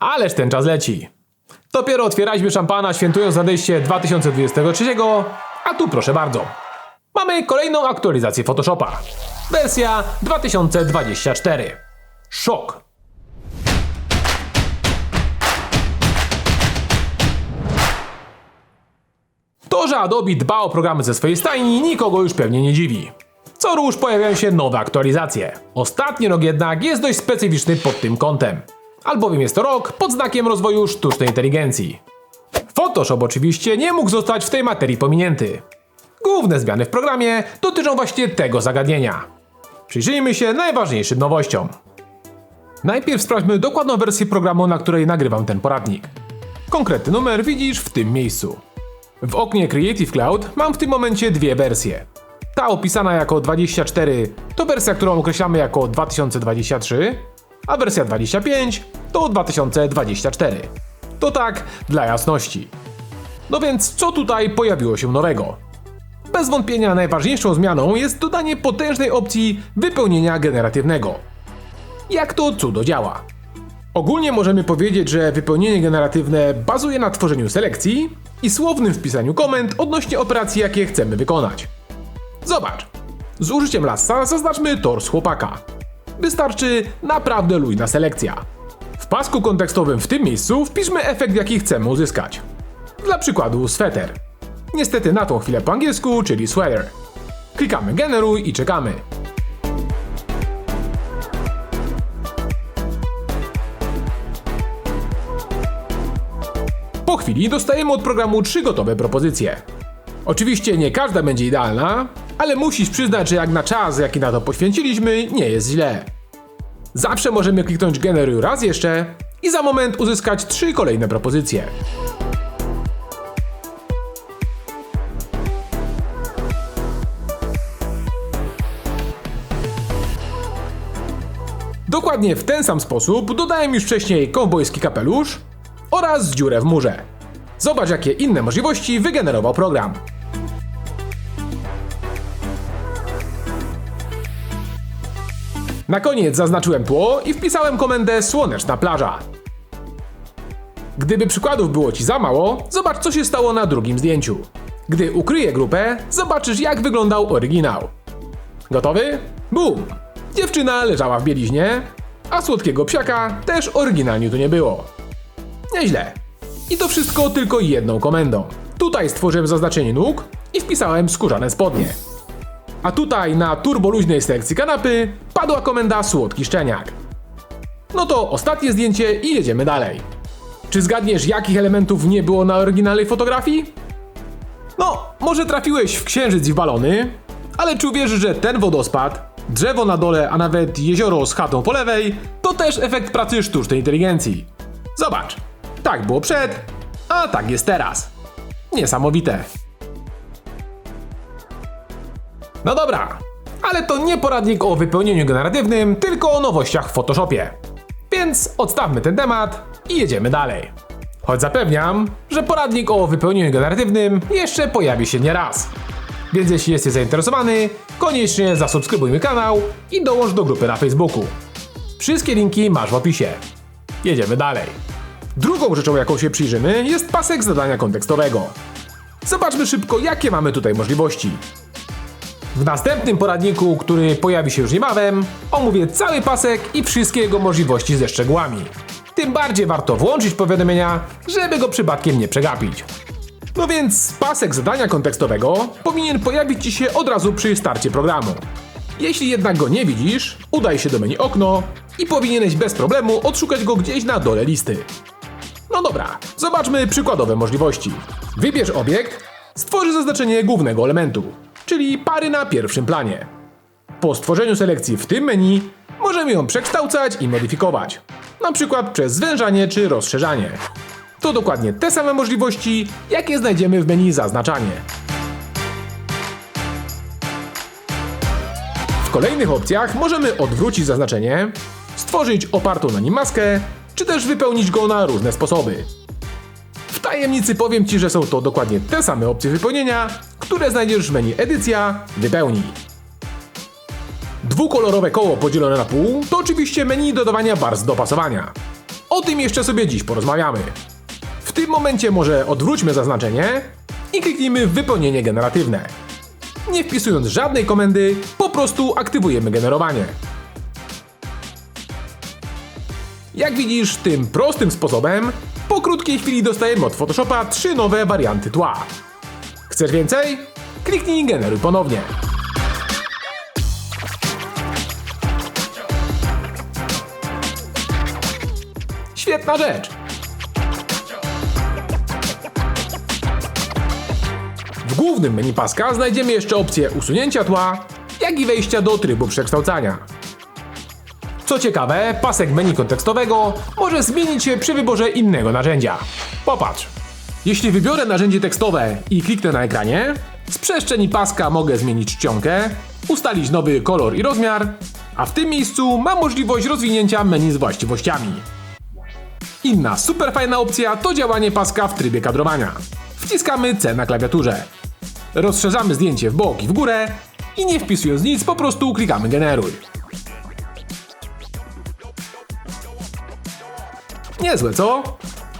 Ależ ten czas leci. Dopiero otwieraliśmy szampana świętując nadejście 2023, a tu proszę bardzo. Mamy kolejną aktualizację Photoshopa. Wersja 2024. Szok. To, że Adobe dba o programy ze swojej stajni, nikogo już pewnie nie dziwi. Co róż pojawiają się nowe aktualizacje. Ostatni rok jednak jest dość specyficzny pod tym kątem. Albowiem jest to rok pod znakiem rozwoju sztucznej inteligencji. Photoshop oczywiście nie mógł zostać w tej materii pominięty. Główne zmiany w programie dotyczą właśnie tego zagadnienia. Przyjrzyjmy się najważniejszym nowościom. Najpierw sprawdźmy dokładną wersję programu, na której nagrywam ten poradnik. Konkretny numer widzisz w tym miejscu. W oknie Creative Cloud mam w tym momencie dwie wersje. Ta opisana jako 24 to wersja, którą określamy jako 2023, a wersja 25 to 2024. To tak dla jasności. No więc co tutaj pojawiło się nowego? Bez wątpienia najważniejszą zmianą jest dodanie potężnej opcji wypełnienia generatywnego. Jak to cudo działa? Ogólnie możemy powiedzieć, że wypełnienie generatywne bazuje na tworzeniu selekcji i słownym wpisaniu komend odnośnie operacji, jakie chcemy wykonać. Zobacz. Z użyciem lassa zaznaczmy tors chłopaka. Wystarczy naprawdę luźna selekcja. W pasku kontekstowym w tym miejscu wpiszmy efekt, jaki chcemy uzyskać. Dla przykładu sweter. Niestety na tą chwilę po angielsku, czyli sweater. Klikamy generuj i czekamy. Po chwili dostajemy od programu trzy gotowe propozycje. Oczywiście nie każda będzie idealna, ale musisz przyznać, że jak na czas, jaki na to poświęciliśmy, nie jest źle. Zawsze możemy kliknąć generuj raz jeszcze i za moment uzyskać trzy kolejne propozycje. Dokładnie w ten sam sposób dodałem już wcześniej kowbojski kapelusz oraz dziurę w murze. Zobacz jakie inne możliwości wygenerował program. Na koniec zaznaczyłem tło i wpisałem komendę słoneczna plaża. Gdyby przykładów było Ci za mało, zobacz co się stało na drugim zdjęciu. Gdy ukryję grupę, zobaczysz jak wyglądał oryginał. Gotowy? Bum! Dziewczyna leżała w bieliźnie, a słodkiego psiaka też oryginalnie tu nie było. Nieźle. I to wszystko tylko jedną komendą. Tutaj stworzyłem zaznaczenie nóg i wpisałem skórzane spodnie. A tutaj na turboluźnej sekcji kanapy padła komenda słodki szczeniak. No to ostatnie zdjęcie i jedziemy dalej. Czy zgadniesz jakich elementów nie było na oryginalnej fotografii? No, może trafiłeś w księżyc i w balony, ale czy uwierzysz, że ten wodospad, drzewo na dole, a nawet jezioro z chatą po lewej, to też efekt pracy sztucznej inteligencji. Zobacz, tak było przed, a tak jest teraz. Niesamowite. No dobra, ale to nie poradnik o wypełnieniu generatywnym, tylko o nowościach w Photoshopie. Więc odstawmy ten temat i jedziemy dalej. Choć zapewniam, że poradnik o wypełnieniu generatywnym jeszcze pojawi się nie raz. Więc jeśli jesteś zainteresowany, koniecznie zasubskrybuj mój kanał i dołącz do grupy na Facebooku. Wszystkie linki masz w opisie. Jedziemy dalej. Drugą rzeczą, jaką się przyjrzymy, jest pasek zadania kontekstowego. Zobaczmy szybko, jakie mamy tutaj możliwości. W następnym poradniku, który pojawi się już niebawem, omówię cały pasek i wszystkie jego możliwości ze szczegółami. Tym bardziej warto włączyć powiadomienia, żeby go przypadkiem nie przegapić. No więc pasek zadania kontekstowego powinien pojawić Ci się od razu przy starcie programu. Jeśli jednak go nie widzisz, udaj się do menu okno i powinieneś bez problemu odszukać go gdzieś na dole listy. No dobra, zobaczmy przykładowe możliwości. Wybierz obiekt, stworzy zaznaczenie głównego elementu, czyli pary na pierwszym planie. Po stworzeniu selekcji w tym menu możemy ją przekształcać i modyfikować, na przykład przez zwężanie czy rozszerzanie. To dokładnie te same możliwości, jakie znajdziemy w menu zaznaczanie. W kolejnych opcjach możemy odwrócić zaznaczenie, stworzyć opartą na nim maskę, czy też wypełnić go na różne sposoby. Tajemnicy powiem Ci, że są to dokładnie te same opcje wypełnienia, które znajdziesz w menu Edycja, Wypełnij. Dwukolorowe koło podzielone na pół to oczywiście menu dodawania barw do pasowania. O tym jeszcze sobie dziś porozmawiamy. W tym momencie może odwróćmy zaznaczenie i kliknijmy w wypełnienie generatywne. Nie wpisując żadnej komendy, po prostu aktywujemy generowanie. Jak widzisz, tym prostym sposobem po krótkiej chwili dostajemy od Photoshopa trzy nowe warianty tła. Chcesz więcej? Kliknij generuj ponownie. Świetna rzecz! W głównym menu paska znajdziemy jeszcze opcję usunięcia tła, jak i wejścia do trybu przekształcania. Co ciekawe, pasek menu kontekstowego może zmienić się przy wyborze innego narzędzia. Popatrz. Jeśli wybiorę narzędzie tekstowe i kliknę na ekranie, z przestrzeni paska mogę zmienić czcionkę, ustalić nowy kolor i rozmiar, a w tym miejscu mam możliwość rozwinięcia menu z właściwościami. Inna super fajna opcja to działanie paska w trybie kadrowania. Wciskamy C na klawiaturze. Rozszerzamy zdjęcie w bok i w górę i nie wpisując nic po prostu klikamy generuj. Niezłe, co?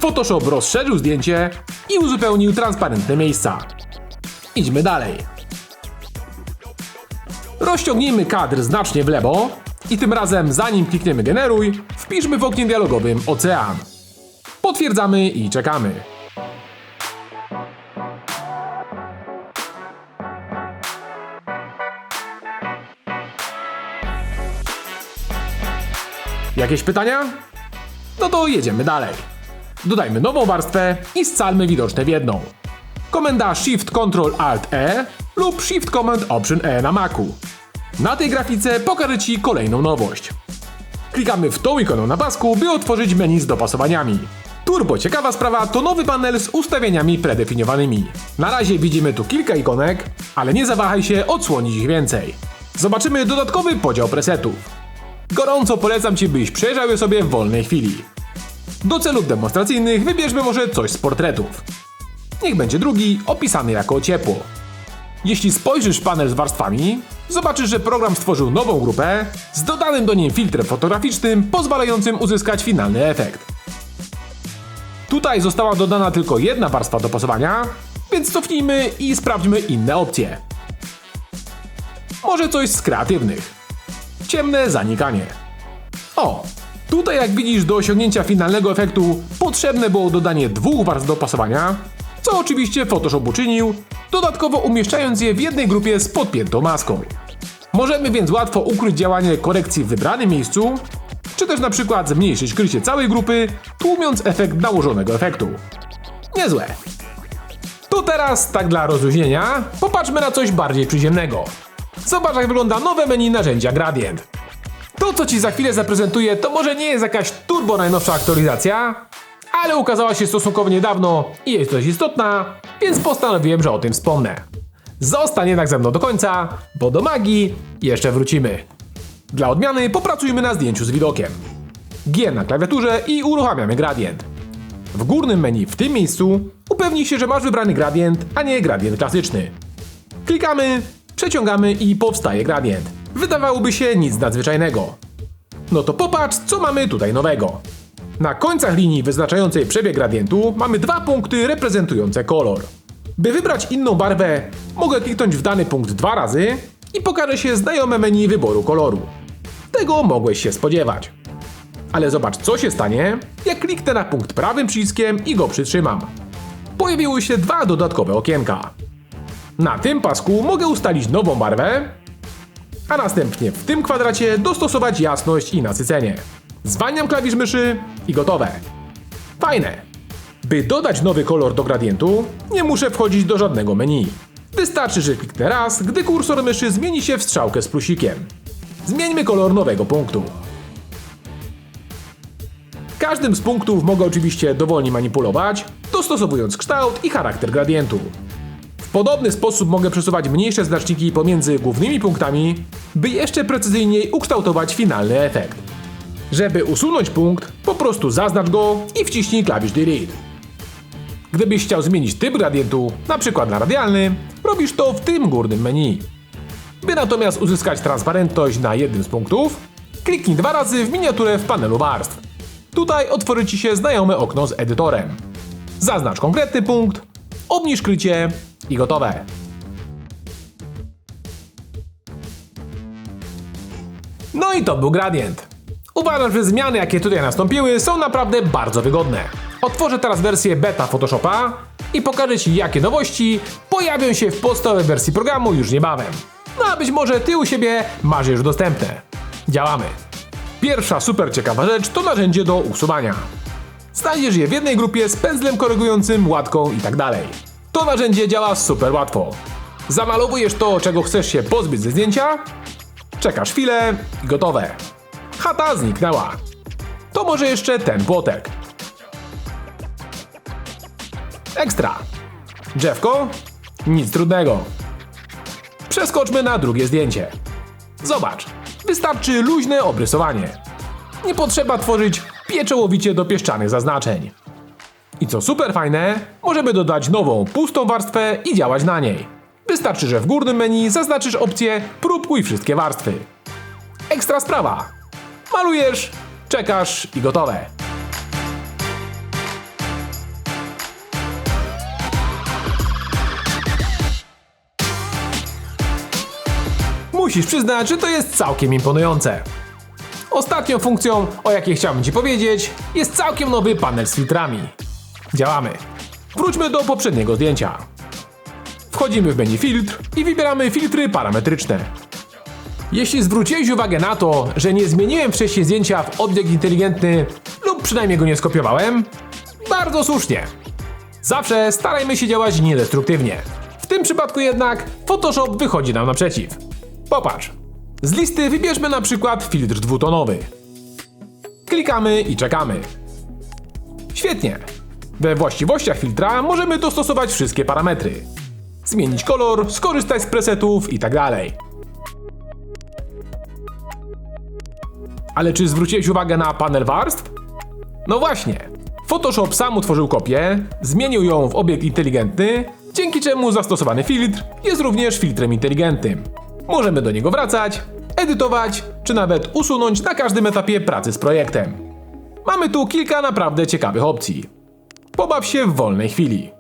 Photoshop rozszerzył zdjęcie i uzupełnił transparentne miejsca. Idźmy dalej. Rozciągnijmy kadr znacznie w lewo i tym razem zanim klikniemy generuj, wpiszmy w oknie dialogowym ocean. Potwierdzamy i czekamy. Jakieś pytania? No to jedziemy dalej. Dodajmy nową warstwę i scalmy widoczne w jedną. Komenda Shift Ctrl Alt E lub Shift Command Option E na Macu. Na tej grafice pokażę Ci kolejną nowość. Klikamy w tą ikoną na pasku, by otworzyć menu z dopasowaniami. Turbo ciekawa sprawa to nowy panel z ustawieniami predefiniowanymi. Na razie widzimy tu kilka ikonek, ale nie zawahaj się odsłonić ich więcej. Zobaczymy dodatkowy podział presetów. Gorąco polecam Ci, byś przejrzał je sobie w wolnej chwili. Do celów demonstracyjnych wybierzmy może coś z portretów. Niech będzie drugi, opisany jako ciepło. Jeśli spojrzysz w panel z warstwami, zobaczysz, że program stworzył nową grupę z dodanym do niej filtrem fotograficznym pozwalającym uzyskać finalny efekt. Tutaj została dodana tylko jedna warstwa dopasowania, więc cofnijmy i sprawdźmy inne opcje. Może coś z kreatywnych. Ciemne zanikanie. O, tutaj jak widzisz do osiągnięcia finalnego efektu potrzebne było dodanie dwóch warstw dopasowania, co oczywiście Photoshop uczynił, dodatkowo umieszczając je w jednej grupie z podpiętą maską. Możemy więc łatwo ukryć działanie korekcji w wybranym miejscu, czy też na przykład zmniejszyć krycie całej grupy, tłumiąc efekt nałożonego efektu. Niezłe. To teraz, tak dla rozluźnienia, popatrzmy na coś bardziej przyziemnego. Zobacz jak wygląda nowe menu narzędzia Gradient. To co Ci za chwilę zaprezentuję to może nie jest jakaś turbo najnowsza aktualizacja, ale ukazała się stosunkowo niedawno i jest dość istotna, więc postanowiłem, że o tym wspomnę. Zostań jednak ze mną do końca, bo do magii jeszcze wrócimy. Dla odmiany popracujmy na zdjęciu z widokiem. G na klawiaturze i uruchamiamy gradient. W górnym menu w tym miejscu upewnij się, że masz wybrany gradient, a nie gradient klasyczny. Klikamy, przeciągamy i powstaje gradient. Wydawałoby się nic nadzwyczajnego. No to popatrz, co mamy tutaj nowego. Na końcach linii wyznaczającej przebieg gradientu mamy dwa punkty reprezentujące kolor. By wybrać inną barwę, mogę kliknąć w dany punkt dwa razy i pokaże się znajome menu wyboru koloru. Tego mogłeś się spodziewać. Ale zobacz, co się stanie, jak kliknę na punkt prawym przyciskiem i go przytrzymam. Pojawiły się dwa dodatkowe okienka. Na tym pasku mogę ustalić nową barwę, a następnie w tym kwadracie dostosować jasność i nasycenie. Zwalniam klawisz myszy i gotowe. Fajne! By dodać nowy kolor do gradientu, nie muszę wchodzić do żadnego menu. Wystarczy, że kliknę raz, gdy kursor myszy zmieni się w strzałkę z plusikiem. Zmieńmy kolor nowego punktu. Każdym z punktów mogę oczywiście dowolnie manipulować, dostosowując kształt i charakter gradientu. Podobny sposób mogę przesuwać mniejsze znaczniki pomiędzy głównymi punktami, by jeszcze precyzyjniej ukształtować finalny efekt. Żeby usunąć punkt, po prostu zaznacz go i wciśnij klawisz Delete. Gdybyś chciał zmienić typ gradientu, np. na radialny, robisz to w tym górnym menu. By natomiast uzyskać transparentność na jednym z punktów, kliknij dwa razy w miniaturę w panelu warstw. Tutaj otworzy Ci się znajome okno z edytorem. Zaznacz konkretny punkt, obniż krycie i gotowe. No i to był gradient. Uważam, że zmiany, jakie tutaj nastąpiły, są naprawdę bardzo wygodne. Otworzę teraz wersję beta Photoshopa i pokażę Ci, jakie nowości pojawią się w podstawowej wersji programu już niebawem. No a być może Ty u siebie masz już dostępne. Działamy. Pierwsza super ciekawa rzecz to narzędzie do usuwania. Znajdziesz je w jednej grupie z pędzlem korygującym, łatką i tak. To narzędzie działa super łatwo. Zamalowujesz to, czego chcesz się pozbyć ze zdjęcia, czekasz chwilę i gotowe. Chata zniknęła. To może jeszcze ten płotek. Ekstra. Drzewko? Nic trudnego. Przeskoczmy na drugie zdjęcie. Zobacz, wystarczy luźne obrysowanie. Nie potrzeba tworzyć pieczołowicie dopieszczanych zaznaczeń. I co super fajne, możemy dodać nową, pustą warstwę i działać na niej. Wystarczy, że w górnym menu zaznaczysz opcję Próbkuj wszystkie warstwy. Ekstra sprawa. Malujesz, czekasz i gotowe. Musisz przyznać, że to jest całkiem imponujące. Ostatnią funkcją, o jakiej chciałbym Ci powiedzieć, jest całkiem nowy panel z filtrami. Działamy. Wróćmy do poprzedniego zdjęcia. Wchodzimy w menu filtr i wybieramy filtry parametryczne. Jeśli zwróciłeś uwagę na to, że nie zmieniłem wcześniej zdjęcia w obiekt inteligentny lub przynajmniej go nie skopiowałem, bardzo słusznie. Zawsze starajmy się działać niedestruktywnie. W tym przypadku jednak Photoshop wychodzi nam naprzeciw. Popatrz. Z listy wybierzmy na przykład filtr dwutonowy. Klikamy i czekamy. Świetnie. We właściwościach filtra możemy dostosować wszystkie parametry. Zmienić kolor, skorzystać z presetów i tak. Ale czy zwróciłeś uwagę na panel warstw? No właśnie. Photoshop sam utworzył kopię, zmienił ją w obiekt inteligentny, dzięki czemu zastosowany filtr jest również filtrem inteligentnym. Możemy do niego wracać, edytować, czy nawet usunąć na każdym etapie pracy z projektem. Mamy tu kilka naprawdę ciekawych opcji. Pobaw się w wolnej chwili.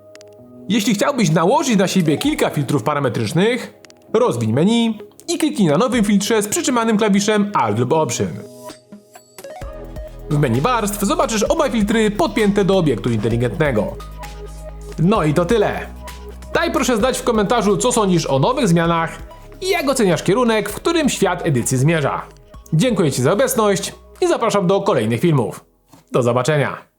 Jeśli chciałbyś nałożyć na siebie kilka filtrów parametrycznych, rozwiń menu i kliknij na nowym filtrze z przytrzymanym klawiszem Alt lub Option. W menu warstw zobaczysz oba filtry podpięte do obiektu inteligentnego. No i to tyle. Daj proszę znać w komentarzu, co sądzisz o nowych zmianach i jak oceniasz kierunek, w którym świat edycji zmierza. Dziękuję Ci za obecność i zapraszam do kolejnych filmów. Do zobaczenia.